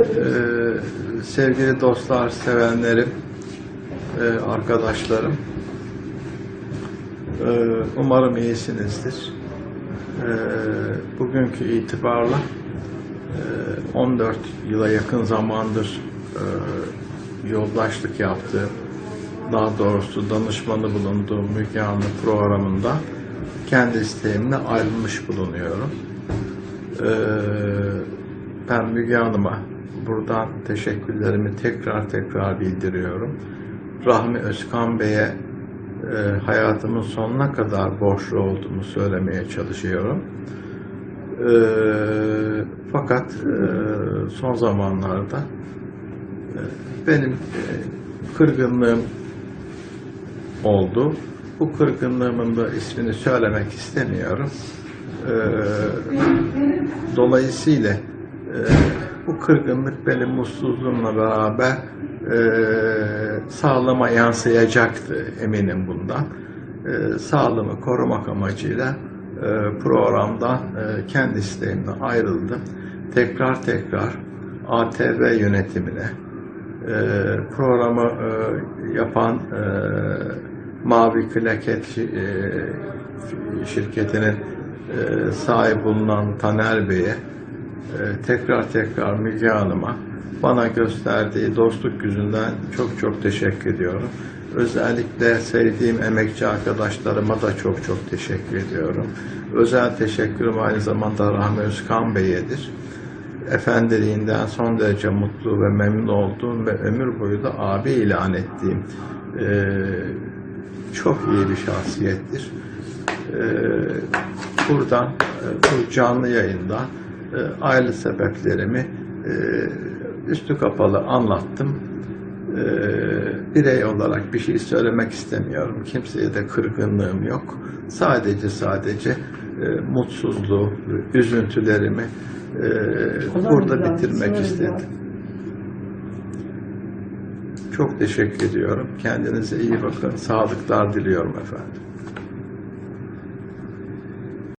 Ee, sevgili dostlar, sevenlerim, e, arkadaşlarım, e, umarım iyisinizdir. E, bugünkü itibarla e, 14 yıla yakın zamandır e, yoldaşlık yaptığım, daha doğrusu danışmanı bulunduğum Müge Anlı programında kendi isteğimle ayrılmış bulunuyorum. Ee, ben Müge Hanım'a buradan teşekkürlerimi tekrar tekrar bildiriyorum. Rahmi Özkan Bey'e e, hayatımın sonuna kadar borçlu olduğumu söylemeye çalışıyorum. Ee, fakat e, son zamanlarda e, benim e, kırgınlığım oldu. Bu kırgınlığımın da ismini söylemek istemiyorum. Ee, dolayısıyla e, bu kırgınlık benim mutsuzluğumla beraber e, sağlığıma yansıyacaktı eminim bundan. E, sağlığımı korumak amacıyla e, programdan e, kendi isteğimle ayrıldım. Tekrar tekrar ATV yönetimine, e, programı e, yapan e, Mavi Klaket şi- e, şirketinin e, sahibi bulunan Taner Bey'e tekrar tekrar Müge Hanım'a bana gösterdiği dostluk yüzünden çok çok teşekkür ediyorum. Özellikle sevdiğim emekçi arkadaşlarıma da çok çok teşekkür ediyorum. Özel teşekkürüm aynı zamanda Rahmi Özkan Bey'edir efendiliğinden son derece mutlu ve memnun olduğum ve ömür boyu da abi ilan ettiğim eee, çok iyi bir şahsiyettir. Eee, buradan e, bu canlı yayında e, aile sebeplerimi e, üstü kapalı anlattım. E, birey olarak bir şey söylemek istemiyorum. Kimseye de kırgınlığım yok. Sadece sadece e, mutsuzluğu, üzüntülerimi e, burada bitirmek istedim. Çok teşekkür ediyorum. Kendinize iyi bakın. Sağlıklar diliyorum efendim.